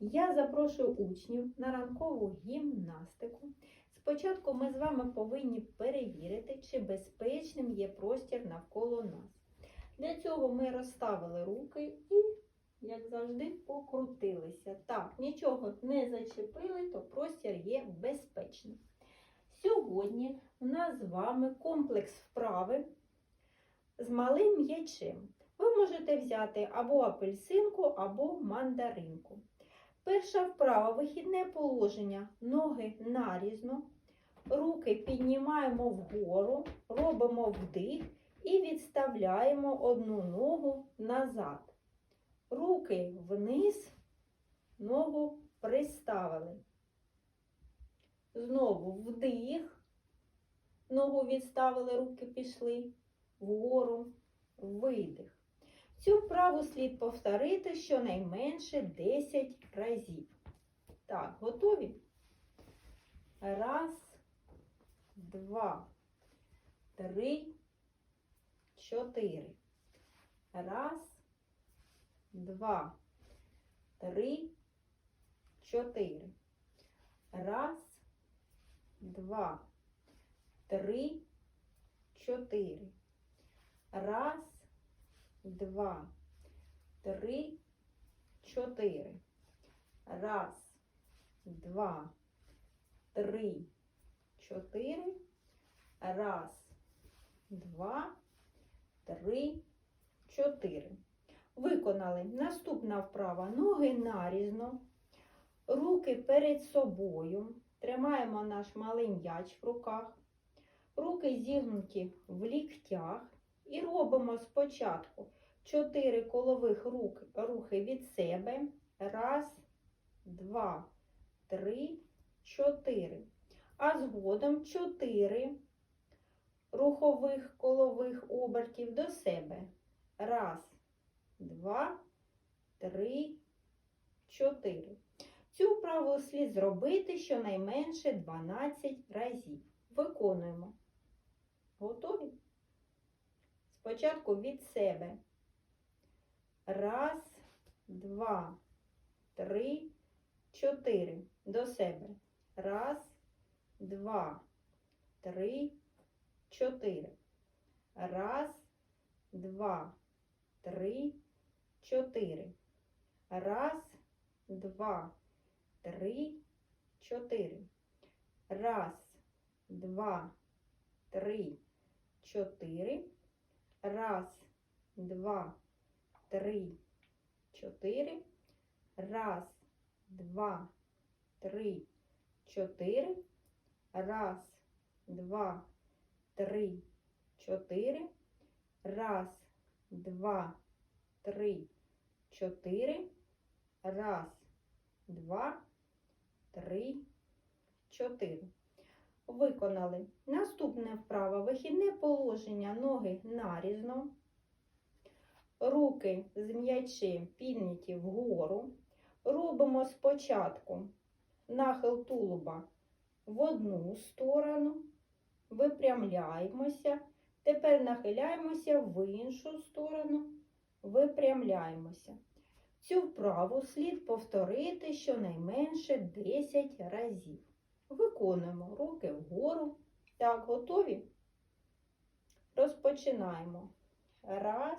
Я запрошую учнів на ранкову гімнастику. Спочатку ми з вами повинні перевірити, чи безпечним є простір навколо нас. Для цього ми розставили руки і, як завжди, покрутилися. Так, нічого не зачепили, то простір є безпечним. Сьогодні у нас з вами комплекс вправи з малим м'ячем. Ви можете взяти або апельсинку, або мандаринку. Перша вправа вихідне положення. Ноги нарізно. Руки піднімаємо вгору, робимо вдих і відставляємо одну ногу назад. Руки вниз, ногу приставили. Знову вдих. Ногу відставили, руки пішли вгору, видих. Цю вправу слід повторити щонайменше 10 разів. Так, готові? Раз, два, три, чотири. Раз, два, три, чотири. Раз, два, три, чотири. Раз, два, три, чотири. Раз, два, три, чотири. Раз, два, три, чотири. Виконали. Наступна вправа. Ноги нарізно. Руки перед собою. Тримаємо наш малий м'яч в руках. Руки зігнуті в ліктях. І робимо спочатку 4 колових рук, рухи від себе. Раз, два, три, чотири. А згодом 4 рухових колових обертів до себе. Раз, два, три, чотири. Цю вправу слід зробити щонайменше 12 разів. Виконуємо. Готові? Спочатку від себе. Раз, два, три, чотири. До себе. Раз, два, три, чотири. Раз, два, три, чотири. Раз, два, три, чотири. Раз, два, три, чотири. Раз, два, три, чотири. Раз, два, три, чотири. Раз, два, три, чотири. Раз, два, три, чотири. Раз, два, три, чотири. Виконали. Наступне вправа. Вихідне положення. Ноги нарізно. Руки з м'ячем підняті вгору. Робимо спочатку нахил тулуба в одну сторону. Випрямляємося. Тепер нахиляємося в іншу сторону. Випрямляємося. Цю вправу слід повторити щонайменше 10 разів. Виконуємо руки вгору. Так, готові? Розпочинаємо. Раз,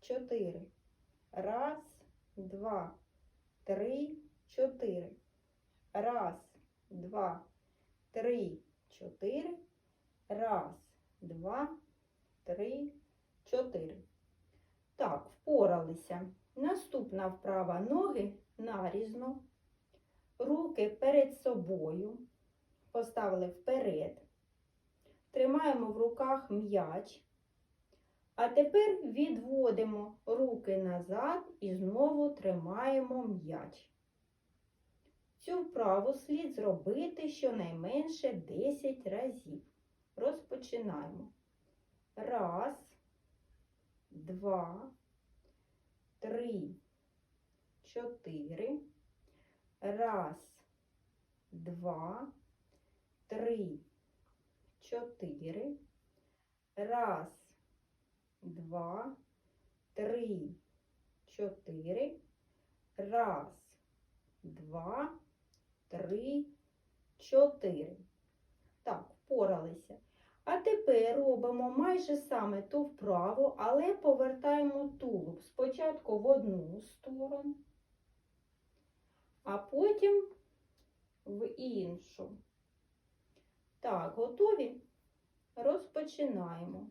чотири. Раз, два, три, чотири. Раз, два, три, чотири. Раз, два, три, чотири. Так, впоралися. Наступна вправа ноги нарізно. Руки перед собою. Поставили вперед. Тримаємо в руках м'яч. А тепер відводимо руки назад і знову тримаємо м'яч. Цю вправу слід зробити щонайменше 10 разів. Розпочинаємо. Раз, два, три, чотири. Раз, два, три, чотири. Раз, два, три, чотири. Раз, два, три, чотири. Так, впоралися. А тепер робимо майже саме ту вправу, але повертаємо тулуб спочатку в одну сторону, а потім в іншу. Так, готові? Розпочинаємо.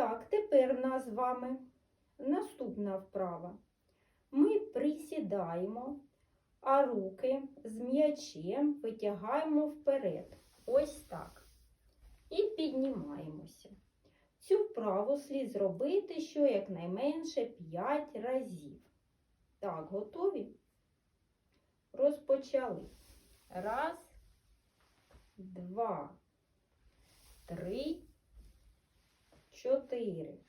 Так, тепер нас з вами наступна вправа. Ми присідаємо, а руки з м'ячем витягаємо вперед. Ось так. І піднімаємося. Цю вправу слід зробити щонайменше 5 разів. Так, готові? Розпочали. Раз, два, три, чотири.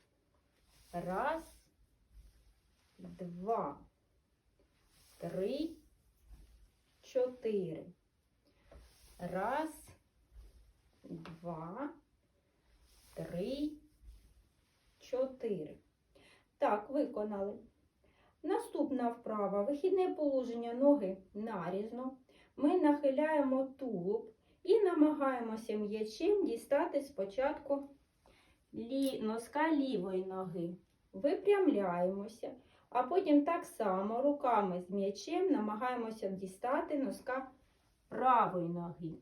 Раз, два, три, чотири. Раз, два, три, чотири. Так, виконали. Наступна вправа. Вихідне положення ноги нарізно. Ми нахиляємо тулуб і намагаємося м'ячем дістати спочатку носка лівої ноги. Випрямляємося, а потім так само руками з м'ячем намагаємося дістати носка правої ноги.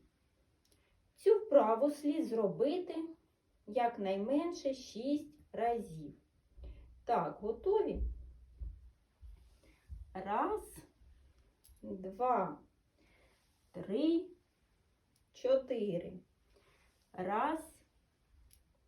Цю вправу слід зробити якнайменше 6 разів. Так, готові? Раз, два, три, чотири. Раз,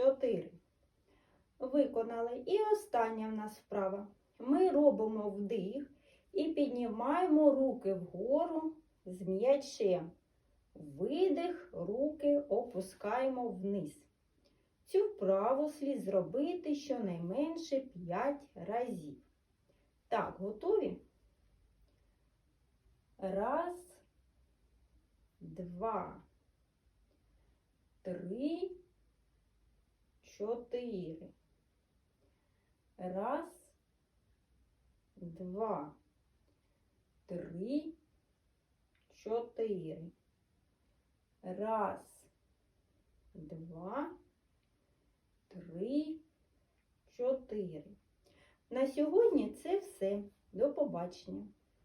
чотири. Виконали. І остання в нас вправа. Ми робимо вдих і піднімаємо руки вгору з м'ячем. Видих, руки опускаємо вниз. Цю вправу слід зробити щонайменше 5 разів. Так, готові? Раз, два, три, чотири. Раз, два, три, чотири. Раз, два, три, чотири. На сьогодні це все. До побачення.